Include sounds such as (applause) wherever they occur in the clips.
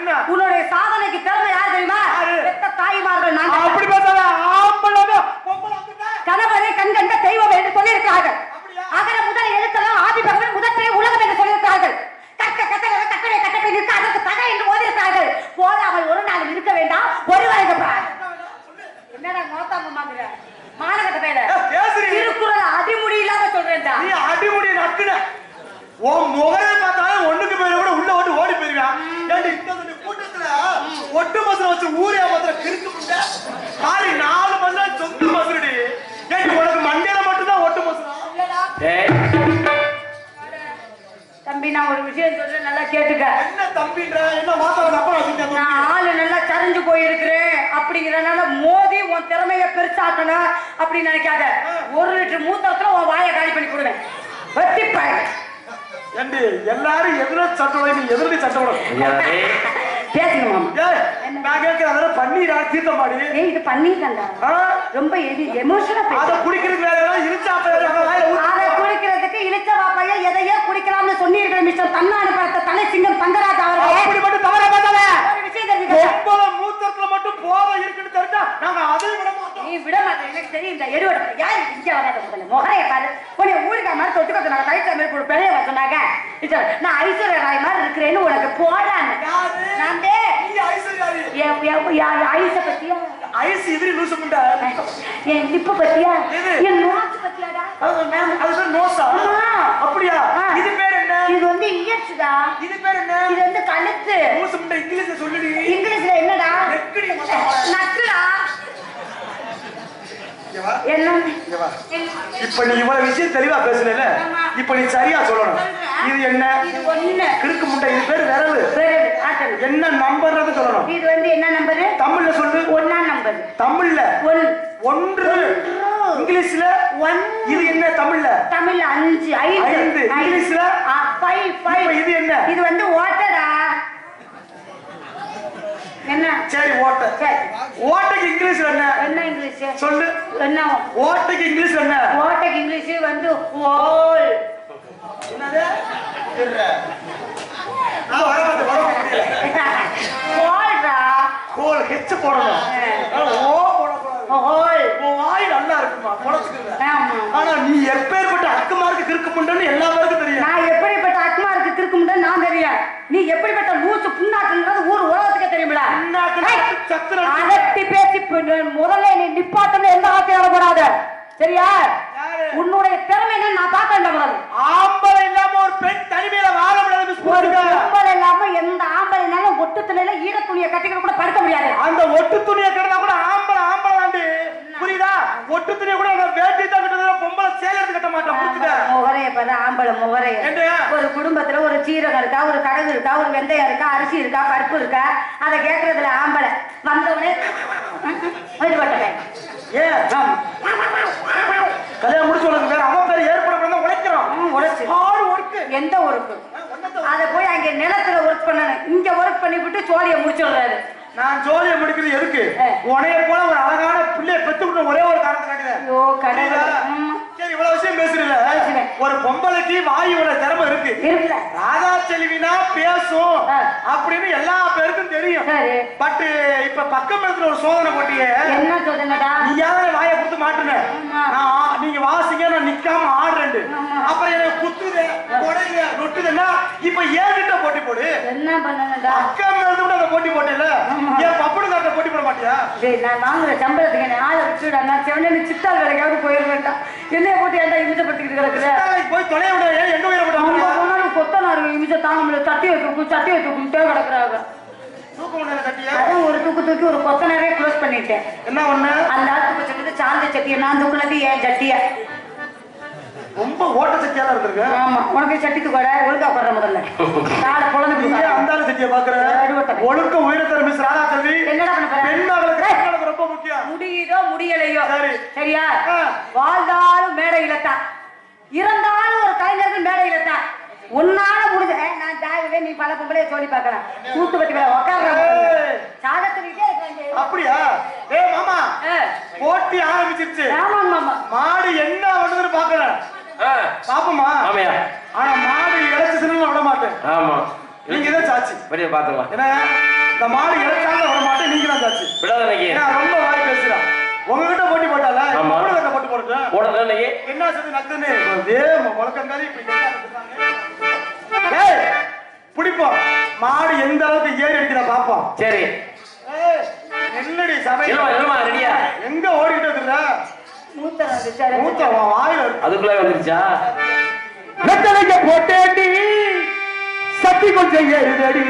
என்ன? உன்னுடைய சாதனைக்கு திறமை யார் தெரியுமா? பெத்த தாய்மார்கள் நான் அப்படி பேசாத ஆம்பளை பொம்பளை வந்துட்டா? கணவரை கண் கண்ட தெய்வம் என்று சொல்லியிருக்கிறார்கள்? அகர முதல் எழுத்தெல்லாம் ஆதி பகவன் முதற்றே உலகம் என்று சொல்லியிருக்கிறார்கள். கற்க கட்டளை கட்டளை கட்டளை நிற்க அதற்கு தகை என்று ஓதியிருக்கிறார்கள். போதாமல் ஒரு நாள் இருக்க வேண்டாம். ஒருவரை என்னடா மோத்தாம மாங்குற மானகட்ட பேர. திருக்குறள் அதிமுடி இல்லாம சொல்றேன்டா. நீ அடிமுடி நக்குன. உன் முகரை பார்த்தாலும் ஒண்ணுக்கு பேரு கூட உள்ள ஓட்டு ஓடி போயிருக்கான் ஏன்டி இந்த இந்த கூட்டத்துல ஒட்டு மசுல வச்சு ஊரே மசுல கிறுக்கு முட்டை. காரி நாலு மசுல சொந்த மசுலடி ஏன்டி உனக்கு மண்டையில மட்டும்தான் ஒட்டு மசுலா தம்பி நான் ஒரு விஷயம் சொல்றேன் நல்லா கேட்டுக்க. என்ன தம்பின்ற? என்ன வாசல அப்பா வச்சுட்டேன் நான் ஆளு நல்லா சரிஞ்சு போயிருக்கிறேன். அப்படிங்கறதுனால மோதி உன் திறமைய பெருசாக்கணும் அப்படின்னு நினைக்காத. ஒரு லிட்டர் மூத்தத்துல உன் வாயை காலி பண்ணி கொடுவேன் வெட்டிப்பாய். ஏண்டி எல்லாரும் எதிர சட்டம் நீ எதிரடி சட்டம் ஏய் நான் கேட்கிறேன் அதெல்லாம் பன்னீரா ஏய் இது பண்ணிருக்கேன்டா ஆ? ரொம்ப எமோஷனா அத பேச குடிக்கிறதுக்கு வேற ஏதாவது அதை குடிக்கிறதுக்கு இழிச்ச வாப்பைய எதையோ குடிக்கலாம்னு சொன்னீர்கள் மிஸ்டர் தன்னாடு பார்த்த தலை சிங்கம் தங்கராஜ் அவர்களே. அப்படி மட்டும் தவற பார்த்தாலே? ஒரு விஷயம் தெரிஞ்சுக்க மட்டும் போதை இருக்குன்னு தெரிஞ்சா நாங்க அதையும் விட மாட்டோம் நீ விட மாட்டேன் எனக்கு தெரியும் இந்த எடுவட யார் இங்க வராத முதல்ல முகரைய பாரு உன்னை ஊருக்கா மாதிரி தொட்டு கைத்த மாதிரி ஒரு பெரிய இது, நான் ஐஸ்வர்யா ராய் மாதிரி இருக்கிறேன்னு உனக்கு போடான்னு யாரு? நான் டே நீ ஐஸ்வர்யாரி. என் என் என் ஐஸ பத்தியா ஐஸ் எதிரி லூசு முண்டை. என் லிப்பு பத்தியா? என் நோச்சு பத்தியாடா அது அது பேர்? ஆமா. அப்படியா? இது பேர் என்ன? இது வந்து இயற்சுடா இது பேர் என்ன? இது வந்து கழுத்து லூசு முண்டை, இங்கிலீஷ்ல சொல்லுடி. இங்கிலீஷ்ல என்னடா நெக்குடி? இப்ப நீ இவ்வளவு விஷயம் தெளிவா பேசுனல ஆமா. இப்ப நீ சரியா சொல்லணும். இது என்ன? கிறுக்கு இது பேர் விரவு என்ன நம்பர்றது சொல்லணும்? இது வந்து என்ன நம்பரு? தமிழ்ல சொல்லு. ஒன்னா நம்பர். தமிழ்ல. ஒன் ஒன்று. இங்கிலீஷ்ல? ஒன் இது என்ன தமிழ்ல? தமிழ்ல அஞ்சு. ஐந்து. இங்கிலீஷ்ல? ஃபைவ் ஃபைவ் இது என்ன? இது வந்து ஓட்டடா என்ன? சரி ஓட்ட. ஓட்டைக்கு இங்கிலீஷ்ல என்ன? என்ன இங்கிலீஷ்? சொல்லு. என்ன? ஓட்டைக்கு இங்கிலீஷ்ல என்ன? ஓட்டைக்கு இங்கிலீஷ் வந்து ஹோல் என்னது. நான் வர மாட்டேன், வர மாட்டேன். ஹோல்டா கோல் ஹெச் போடணும். ஓ போடக்கூடாது. வாய் நல்லா இருக்குமா? ஆனா நீ எப்பேற்பட்ட அக்குமாருக்கு கிறுக்கு முண்டன்னு எல்லா பேருக்கும் தெரியும். நான் எப்படிப்பட்ட அக்மாருக்கு திருக்கும்னு நான் தெரியும் நீ எப்படிப்பட்ட லூசு புண்ணாக்குன்றது ஊர் அதட்டி பேசி முதல்ல நீ நிப்பாட்டணும் எந்த வார்த்தையும் வரக்கூடாது சரியா? உன்னுடைய திறமை என்ன நான் பார்க்க முதல்ல ஆம்பளை இல்லாம ஒரு பெண் தனிமையில வாழ முடியாது ஒரு கும்பல் இல்லாம எந்த ஆம்பளைனாலும் ஒட்டு துணையில ஈர துணியை கட்டிக்கிட்டு கூட படுக்க முடியாது. அந்த ஒட்டு துணியை கிடந்தா கூட ஆம்பளை ஆம்பளை புரியுதா? ஒட்டு துணியை கூட அந்த வேட்டி தான் கட்டுறதுல பொம்பளை சேலை எடுத்து கட்ட மாட்டான். புரிஞ்சுக்க முகரைய பாரு ஆம்பளை முகரைய? ஒரு குடும்பத்துல ஒரு சீரகம் இருக்கா ஒரு கடுகு இருக்கா ஒரு வெந்தயம் இருக்கா அரிசி இருக்கா பருப்பு இருக்கா? அதை கேட்கறதுல ஆம்பளை. வந்தவனே வழிபட்டவன் ஏன் கல்யாணம் முடிச்சு உனக்கு வேற அவன் பேர் ஏற்பட உழைக்கிறான் உழைச்சு. Hard work. எந்த ஒர்க்கு? அதை போய் அங்க நிலத்துல ஒர்க் பண்ணணும். இங்க ஒர்க் பண்ணிவிட்டு சோழியை முடிச்சுடுறாரு. நான் ஜோலியை முடிக்கிறது எதுக்கு. உனைய போல ஒரு அழகான ஒரே ஒரு காரணத்துக்காக. ஐயோ கடவுளே. இவ்வளவு விஷயம் பேசுறேன். ஒரு பொம்பளைக்கு வாயுவோட திறமை இருக்கு. ராதா செல்வினா பேசும். அப்படின்னு எல்லா பேருக்கும் தெரியும். பட் இப்ப பக்கம் இடத்துல ஒரு சோதனை போட்டியே. என்ன சொல்லுங்கடா நீ யாரும் வாயை கொடுத்து மாட்டுன? நீங்க வாசிங்க நான் நிக்காம ஆடுறேன். அப்புறம் எனக்கு குத்துது கொடையுது நொட்டுதுன்னா இப்ப ஏன்கிட்ட போட்டி போடு. என்ன பண்ணுங்கடா பக்கம் இருந்து கூட போட்டி போட்டேல. ஏன் பப்படு காட்ட போட்டி போட மாட்டியா? டேய் நான் வாங்குற சம்பளத்துக்கு என்ன ஆளை விட்டுடா நான் செவனே சித்தால் வேலைக்காவது போயிருவேன்டா. என்னைய போட்டு ஏன்டா இமிச்சப்படுத்திக்கிட்டு கிடக்குற? நாளைக்கு போய் தொலைய விட எங்க உயிரை விட கொத்தனாரு இமிச்ச தாங்க முடியல சட்டி வைக்கும் சட்டி வைக்கும் கிடக்குறாங்க. முடியல கட்டியா அதான் ஒரு தூக்கு தூக்கி ஒரு கொத்தனாரே க்ளோஸ் பண்ணிட்டேன். என்ன ஒண்ணு? அந்த ஆள் தூக்க சொல்லிட்டு சாந்த சட்டியை நான் தூக்குனது ஏன் சட்டிய? ரொம்ப ஓட்ட சட்டியால இருந்திருக்கு. ஆமா உனக்கு சட்டித்து கூட ஒழுங்கா போடுற முதல்ல. (laughs) காலை குழந்தை அந்த சட்டியை பாக்குற. ஒழுக்க உயிரத்தர் மிஸ் ராதா செல்வி என்னடா பண்ண போற? பெண் மகளுக்கு கல்யாணம் ரொம்ப முக்கியம் முடியுதோ முடியலையோ. சரி. சரியா. வாழ்ந்தாலும் மேடையில தான் இறந்தாலும் ஒரு கலைஞர்கள் மேடையில தான் உன்னால முடிஞ்ச நான் ஜாகவே நீ பல பொம்பளைய சொல்லி பார்க்கலாம். கூத்து பத்தி மேல. சாகத்துக்கிட்டே இருக்காங்க அப்படியா? ஏ மாமா. போட்டி ஆரம்பிச்சிருச்சு. ஆமாங்க மாமா. மாடு என்ன பண்ணுதுன்னு பாக்கல ஆ, பாப்போமா ஆமையா. ஆனா மாடு இழைச்சதுன்னு விட மாட்டேன். ஆமா. நீங்க தான் சாட்சி வெளியே பாத்துக்கலாம் ஏன்னா இந்த மாடு இழைச்சாலும் விட மாட்டேன் நீங்க தான் சாட்சி விடாத ரொம்ப வாய் பேசுறா. உங்ககிட்ட போட்டி போட்டால கட்ட போட்டு போனது இன்னைக்கு என்ன சொல்லி நக்குன்னு இதே முழக்கங்காரி இப்படி பிடிப்போம் மாடு எந்த அளவுக்கு ஏறி அடிக்கிறா பாப்போம். சரி. ஏய், என்னடி சபை? ரெடியா? எங்க ஓடிட்டு இருக்கிற? மூத்த வாயில. அதுக்குள்ள வந்துருச்சா? வெத்தலைக்க போட்டேடி சத்தி கொஞ்சம் ஏறுதடி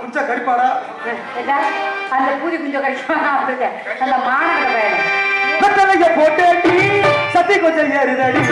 குஞ்ச கடிப்பாடா. அந்த குஞ்சம் கிடைக்கும்? அவருக்கு அந்த மாணவ பையன் வெத்தலைக்க போட்டேடி சத்தி கொஞ்சம் ஏறுதடி.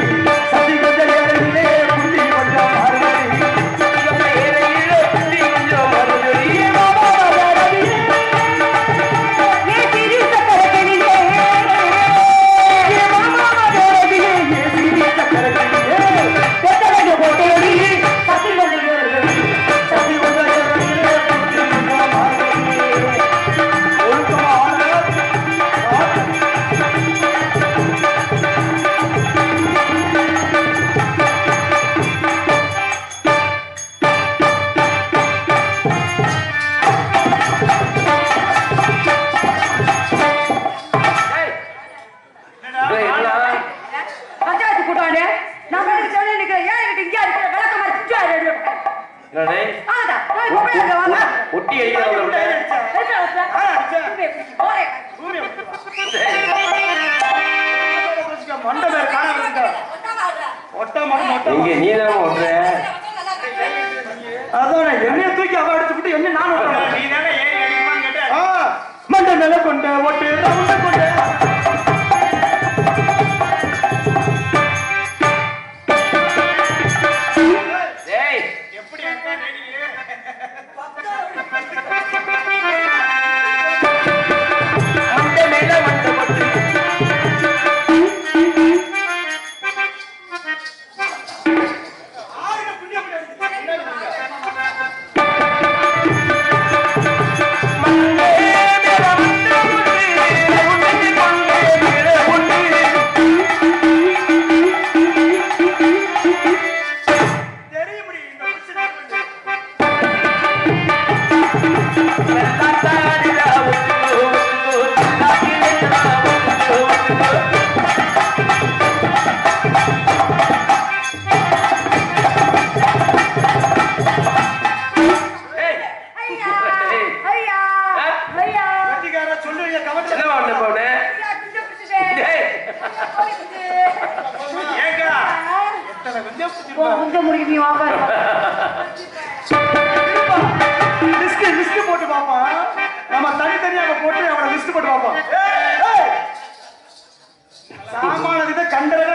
லிஸ்ட் போட்டு பாப்போம்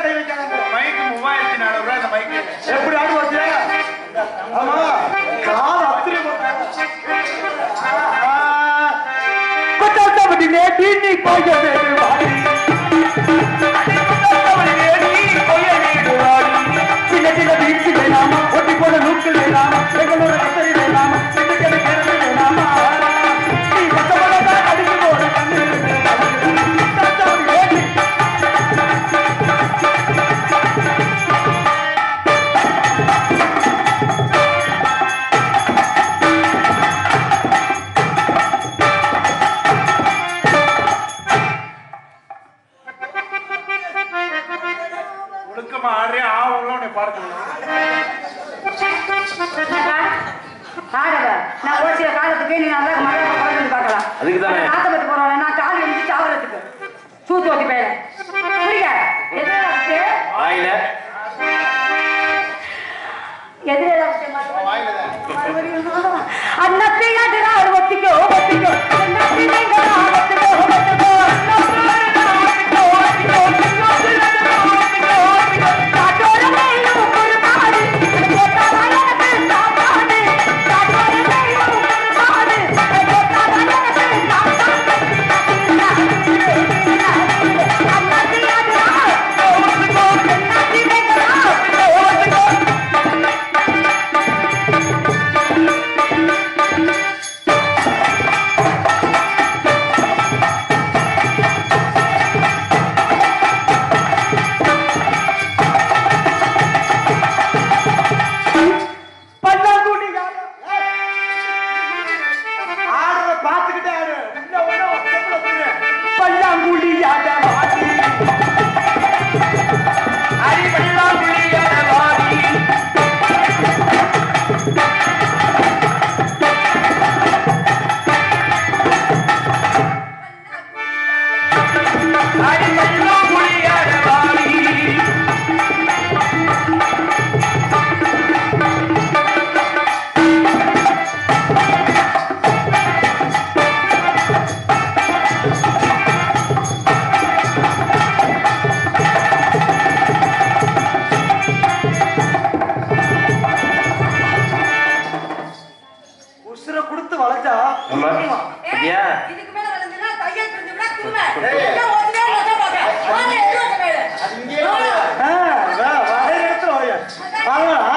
கை வைக்காங்க மைக்கு மூவாயிரத்தி நானூறு ரூபாய் இந்த மைக்கு. எப்படி ஆடு ஆமா. கால் அத்திரி வாடி இருக்கணும் நான் ஒரு சில காலத்துக்கு நீ நல்லா மழையை குறைஞ்சு பார்க்கலாம் அதுக்கு தான். நாத்த பத்து போறோம் நான் கால் ஒத்திக்கோ ஒத்திக்கோ பாத்தியா இதுக்கு மேல வந்துனா வாங்க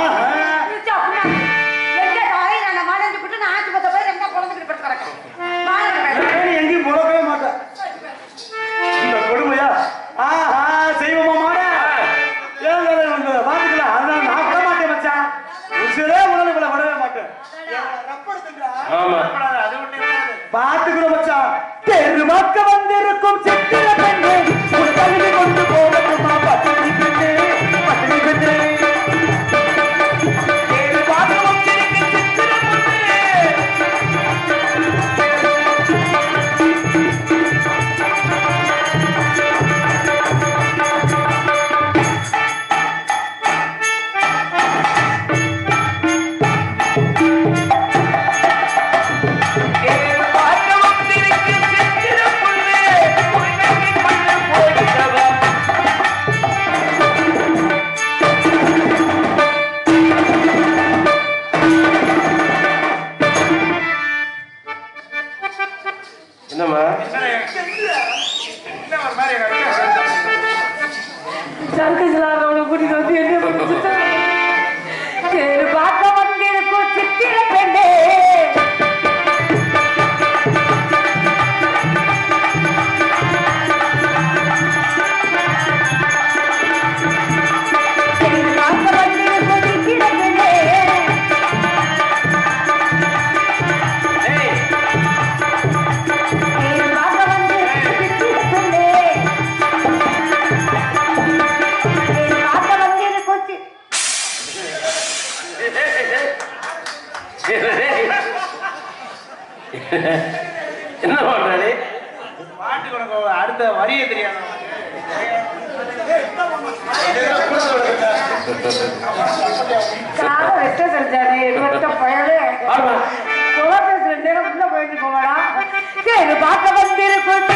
என்ன பண்றாரு பாட்டுக்கு உனக்கு அடுத்த வரிய தெரியாது பார்க்க வந்திருக்கும்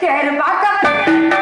Gel bakalım.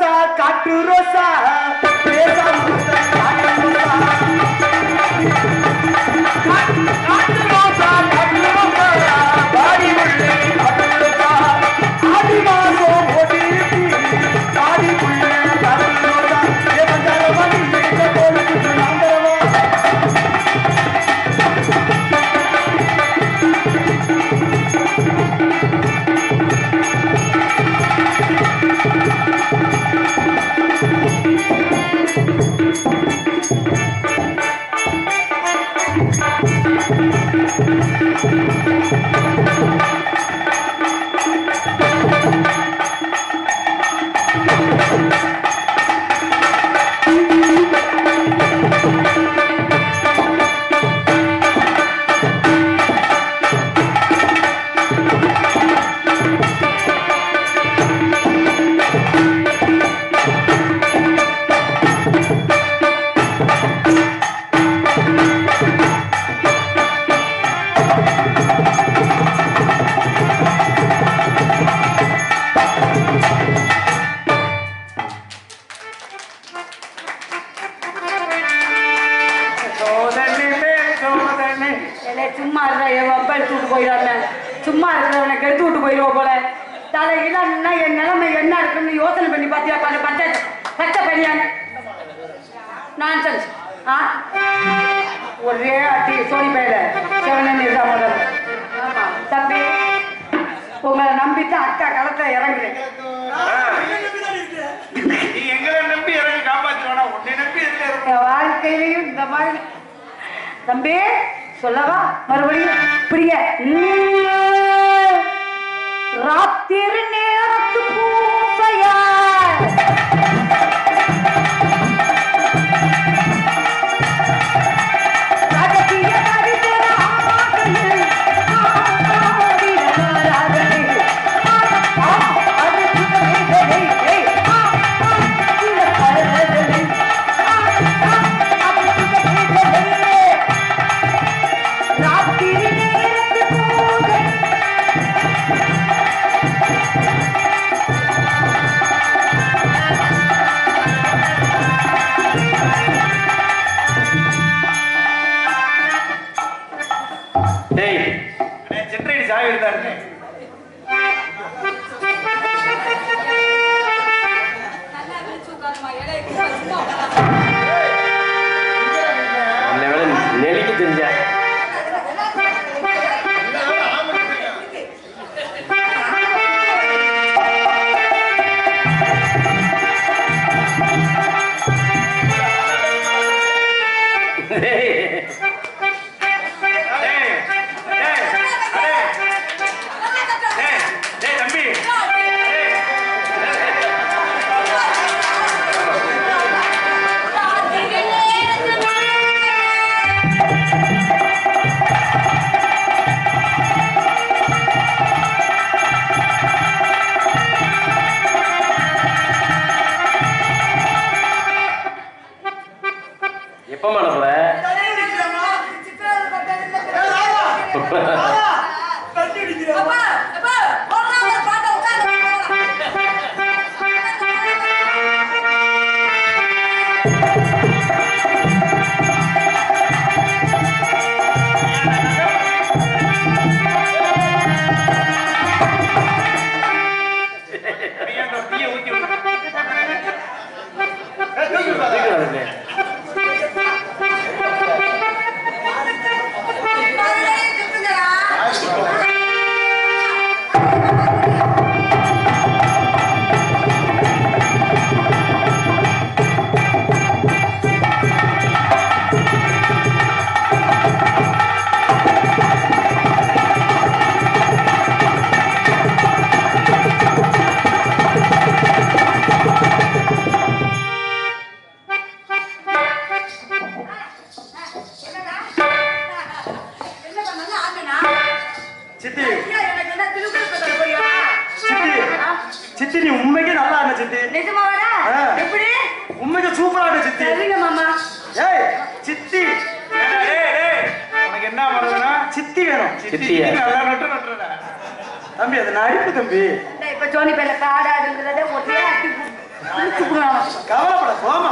ரோசா காட்டு ரோசா பேசாம சொல்லவா? மறுபடியும் பிரிய. ராத்திரி நேரத்து போ சித்தி. சித்தி. நீ உண்மைக்கே நல்லா இருந்த சித்தி. நிஜமாவாடா எப்படி? உண்மைக்கு சூப்பரா இருந்த சித்தி. மாமா. ஏய் சித்தி. உனக்கு என்ன பண்ணுதுன்னா சித்தி வேணும். சித்தி நல்லா நட்டு நட்டுறா தம்பி அது நடிப்பு தம்பி. இப்ப ஜோனி பேர்ல காடாதுன்றதே ஒரே கவலைப்பட போமா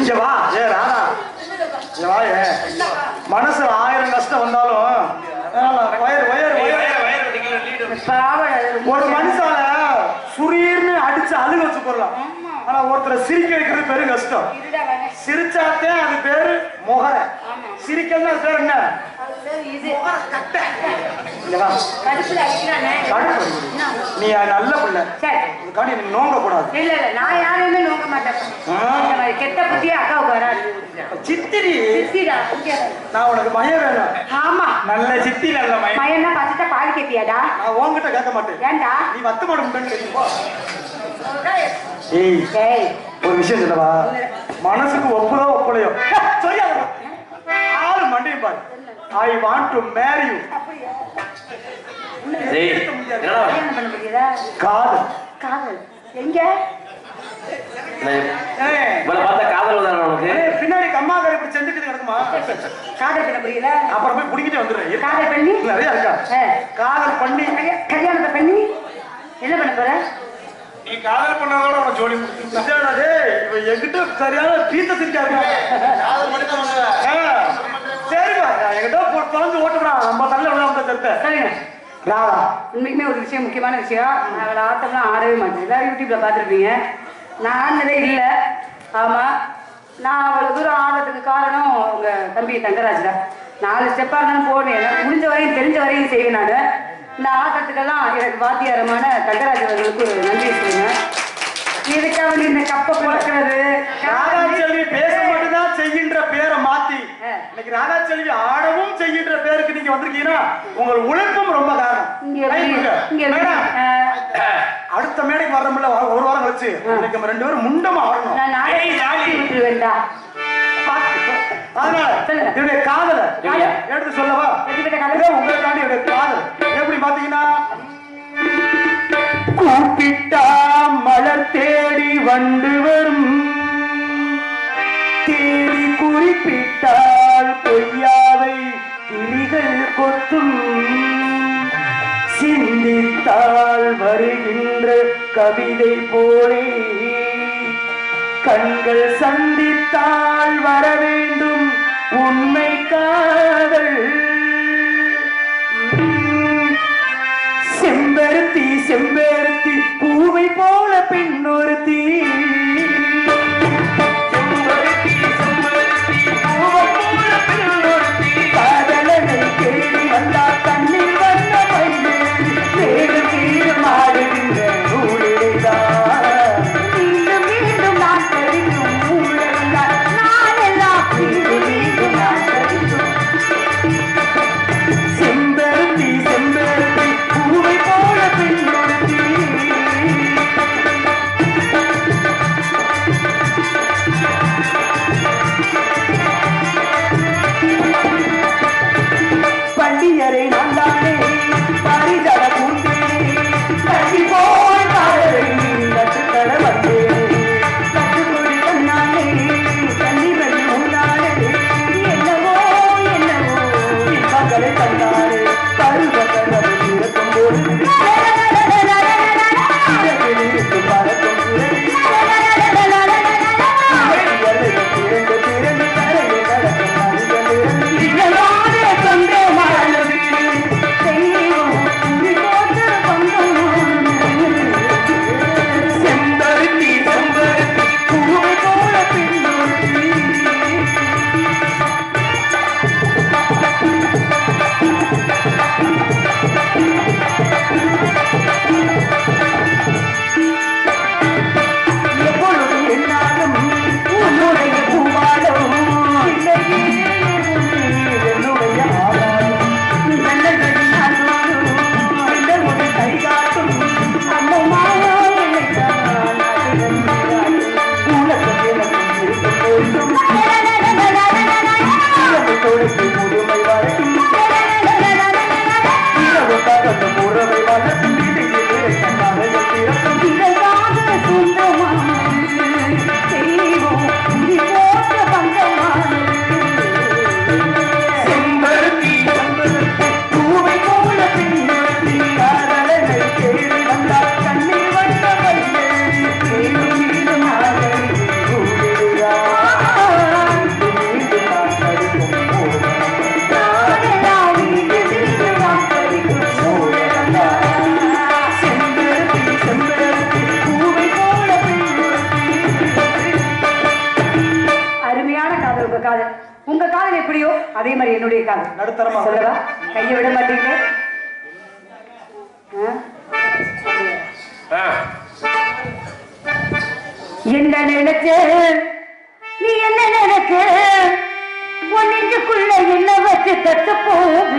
இங்க வா. ஏ ராதா. மனசுல ஆயிரம் கஷ்டம் வந்தாலும் ஒரு மனுஷால சுரீர்னு அடிச்சு அழுக வச்சு போடலாம் ஆனா ஒருத்தரை சிரிக்க வைக்கிறது பெரும் கஷ்டம். சிரிச்சாத்தே அது பேரு முகரை சிரிக்கணும் அது பேர் என்ன. நீ நல்ல பிள்ளை. நோங்க கூடாது இல்ல இல்ல நான் யாரையுமே நோக்க மாட்டேன். கெட்ட புத்தியே அக்காவுக்கு வராது சித்திரி. வா. நான் உனக்கு பயம் வேணும் ஆமா. நல்ல சித்தி நல்ல மயம் மயன்னா பசத்த பால் கேட்டியாடா? நான் உன்கிட்ட கேட்க மாட்டேன். ஏன்டா? நீ வத்து மாட முடியும் ஏய் ஏய் ஒரு விஷயம் சொல்லவா? மனசுக்கு ஒப்புதோ ஒப்பலையோ சொல்லியா ஆளு மண்டையும் பாரு. I want to marry you காதல். காதல் எங்க பின்னாடி கம்மா கரை இப்படி செஞ்சுக்கிட்டு கிடக்குமா? காதல் பண்ண முடியல. அப்புறம் போய் பிடிக்கிட்டு வந்துடுறேன். காதல் பண்ணி? நிறைய இருக்கா. காதல் பண்ணி. கல்யா- கல்யாணத்தை பண்ணி? என்ன பண்ண போற? நீ காதல் பண்ணதோட உனக்கு ஜோடி முடிச்சு இவன் என்கிட்ட சரியான சிரிக்கா இருக்கான் சரிப்பா என்கிட்ட தொலைஞ்சு ஓட்டுறா நம்ம தள்ள விட வந்து தெரிப்பேன் சொல்லுங்க ராதா உண்மைக்குமே ஒரு விஷயம் முக்கியமான விஷயம். நான் அவளை ஆட்டம்லாம் ஆடவே மாட்டேன். எல்லாரும் யூடியூப்ல பார்த்துருப்பீங்க. நான் ஆடினதே இல்லை. ஆமா. நான் அவ்வளோ தூரம் ஆடுறதுக்கு காரணம் உங்க தம்பி தங்கராஜ் தான். நாலு ஸ்டெப்பாக இருந்தாலும் போடுவேன் எனக்கு முடிஞ்ச வரையும் தெரிஞ்ச வரையும் செய்வேன் நான். இந்த ஆட்டத்துக்கெல்லாம் எனக்கு வாத்தியாரமான தங்கராஜ் அவர்களுக்கு ஒரு நன்றி சொல்லுங்க இதுக்காக இந்த கப்பை குழக்கிறது ராதா செல்வி பேச மட்டும்தான் செய்கின்ற பேரை மாத்தி. இன்னைக்கு ராதா செல்வி ஆடவும் செய்கின்ற பேருக்கு நீங்க வந்திருக்கீங்கன்னா உங்கள் உழைப்பும் ரொம்ப காரணம். அடுத்த மேடைக்கு வர்றோம்ல வா- ஒரு வாரம் கழிச்சு. இன்னைக்கு ரெண்டு பேரும் முண்டமா ஆடணும். நான் நாளை ஏய், ஜாலி. அதனால. என்னுடைய காதல. எடுத்து சொல்லவா? உங்களுக்காண்டி என்னுடைய காதல். எப்படி பாத்தீங்கன்னா கூப்பிட்டா மலர் தேடி வந்து வரும். தேடி குறிப்பிட்டால் பொய்யாவை கிளிகள் கொத்தும் சிந்தித்தால் வருகின்ற கவிதை போலே. கண்கள் சந்தித்தால் வர வேண்டும். We people? என்னுடைய நடுத்தரமா சொல்லவா? கையை விட மாட்டீங்க. ஆ? ஆ. என்ன நினைச்ச? நீ என்ன நினைச்ச? உன் நெஞ்சுக்குள்ள என்ன வச்சு தட்டு போகும்